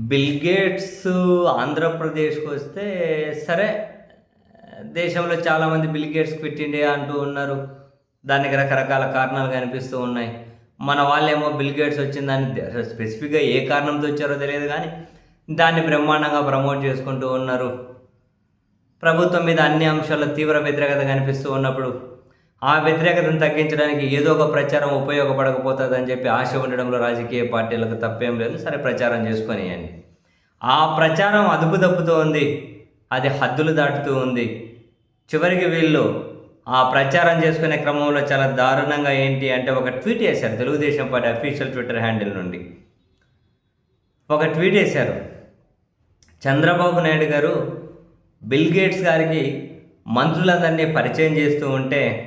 Bill Gates ఆంధ్రప్రదేశ్కి వస్తే సరే దేశంలో చాలామంది బిల్గేట్స్ క్విట్ ఇండియా అంటూ ఉన్నారు. దానికి రకరకాల కారణాలు కనిపిస్తూ ఉన్నాయి. మన వాళ్ళేమో బిల్గేట్స్ వచ్చిందని స్పెసిఫిక్గా ఏ కారణంతో వచ్చారో తెలియదు కానీ దాన్ని బ్రహ్మాండంగా ప్రమోట్ చేసుకుంటూ ఉన్నారు. ప్రభుత్వం మీద అన్ని అంశాల్లో తీవ్ర వ్యతిరేకత కనిపిస్తూ ఉన్నప్పుడు ఆ వ్యతిరేకతను తగ్గించడానికి ఏదో ఒక ప్రచారం ఉపయోగపడకపోతుందని చెప్పి ఆశ ఉండడంలో రాజకీయ పార్టీలకు తప్పేం లేదు. సరే ప్రచారం చేసుకొనియండి. ఆ ప్రచారం అదుపు తప్పుతూ ఉంది. అది హద్దులు దాటుతూ ఉంది. చివరికి వీళ్ళు ఆ ప్రచారం చేసుకునే క్రమంలో చాలా దారుణంగా ఏంటి అంటే ఒక ట్వీట్ వేశారు Telugudesam party official twitter handle నుండి. ఒక ట్వీట్ వేశారు చంద్రబాబు నాయుడు గారు బిల్ గేట్స్ గారికి మంత్రులందరినీ పరిచయం చేస్తూ ఉంటే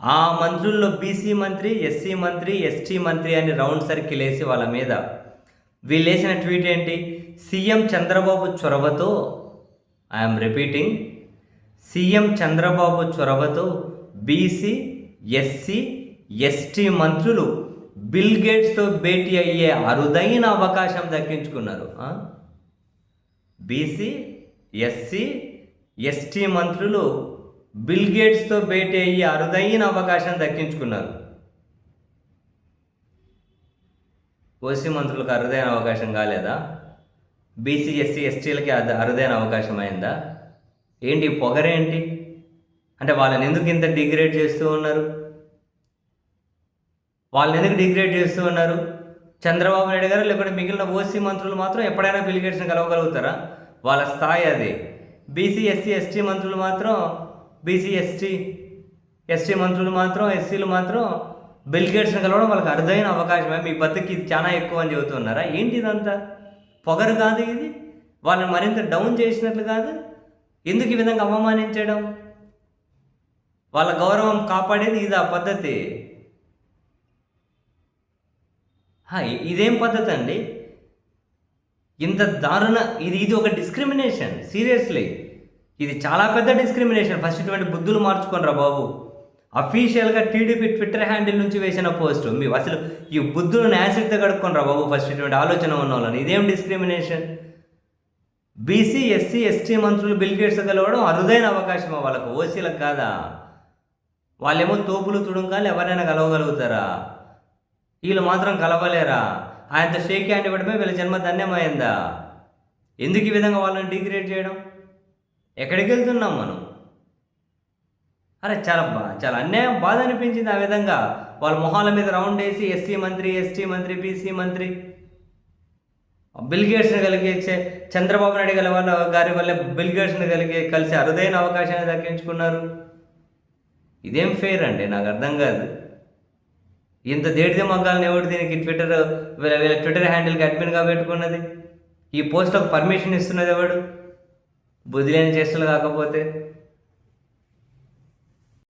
ఆ మంత్రుల్లో బీసీ మంత్రి ఎస్సీ మంత్రి ఎస్టీ మంత్రి అని రౌండ్ సర్కిల్ వేసి వాళ్ళ మీద. వీళ్ళు వేసిన ట్వీట్ ఏంటి? సీఎం చంద్రబాబు చొరవతో ఐఎమ్ రిపీటింగ్ సీఎం చంద్రబాబు చొరవతో బీసీ ఎస్సీ ఎస్టీ మంత్రులు బిల్ గేట్స్తో భేటీ అయ్యే అరుదైన అవకాశం దక్కించుకున్నారు. బీసీ ఎస్సీ ఎస్టీ మంత్రులు బిల్ గేట్స్తో భేటీ అయ్యి అరుదైన అవకాశం దక్కించుకున్నారు. ఓసీ మంత్రులకు అరుదైన అవకాశం కాలేదా? బీసీ ఎస్సీ ఎస్టీలకి అది అరుదైన అవకాశం అయిందా? ఏంటి పొగరేంటి అంటే వాళ్ళని ఎందుకు ఇంత డిగ్రేడ్ చేస్తూ ఉన్నారు? వాళ్ళని ఎందుకు డిగ్రేడ్ చేస్తూ ఉన్నారు? చంద్రబాబు నాయుడు గారు లేకుంటే మిగిలిన ఓసీ మంత్రులు మాత్రం ఎప్పుడైనా బిల్ గేట్స్ని కలవగలుగుతారా? వాళ్ళ స్థాయి అది. బీసీ ఎస్సీ ఎస్టీ మంత్రులు మాత్రం బీసీ ఎస్టీ ఎస్టీ మంత్రులు మాత్రం ఎస్సీలు మాత్రం బిల్ గేట్స్ని కలవడం వాళ్ళకి అరుదైన అవకాశమే. మీ బతుకి ఇది చాలా ఎక్కువ అని చెబుతున్నారా? ఏంటి ఇదంతా? పొగరు కాదు ఇది. వాళ్ళని మరింత డౌన్ చేసినట్లు కాదు. ఎందుకు ఈ విధంగా అవమానించడం? వాళ్ళ గౌరవం కాపాడేది ఇది ఆ పద్ధతి ఇదేం పద్ధతి అండి? ఇంత దారుణ ఇది ఇది ఒక డిస్క్రిమినేషన్. సీరియస్లీ. ఇది చాలా పెద్ద డిస్క్రిమినేషన్ ఫస్ట్ ఇటువంటి బుద్ధులు మార్చుకోనరా బాబు? అఫీషియల్గా టీడీపీ ట్విట్టర్ హ్యాండిల్ నుంచి వేసిన పోస్ట్ మీ అసలు ఈ బుద్ధులను యాసిడ్తో కడుక్కోనరా బాబు ఫస్ట్ ఇటువంటి ఆలోచన ఉన్న వాళ్ళని ఇదేం డిస్క్రిమినేషన్ బీసీ ఎస్సీ ఎస్టీ మంత్రులు బిల్ గేట్స్ కలవడం అరుదైన అవకాశం వాళ్ళకు? ఓసీలకు కాదా? వాళ్ళేమో తోపులు తుడుంకాలు ఎవరైనా కలవగలుగుతారా? వీళ్ళు మాత్రం కలవలేరా? ఆయనతో షేక్ హ్యాండ్ ఇవ్వడమే వీళ్ళ జన్మ ధన్యమైందా? ఎందుకు ఈ విధంగా వాళ్ళని డిగ్రేడ్ చేయడం? ఎక్కడికి వెళ్తున్నాం మనం? అరే చాలా బా చాలా అన్యాయం బాధ అనిపించింది ఆ విధంగా. వాళ్ళ మొహాల మీద రౌండ్ వేసి ఎస్సీ మంత్రి ఎస్టీ మంత్రి బీసీ మంత్రి. బిల్గేట్స్ని కలిగించే కలిగే చంద్రబాబు నాయుడు గల వాళ్ళ గారి వల్ల బిల్గేట్స్ని కలిగే కలిసి అరుదైన అవకాశాన్ని దక్కించుకున్నారు. ఇదేం ఫెయిర్ అండి? నాకు అర్థం కాదు. ఇంత దేడిదే మగ్గాలని ఎవడు దీనికి ట్విట్టర్ వీళ్ళ ట్విట్టర్ హ్యాండిల్కి అడ్మిన్గా పెట్టుకున్నది? ఈ పోస్ట్కి పర్మిషన్ ఇస్తున్నది ఎవడు? బుద్ధి లేని చేష్టలు కాకపోతే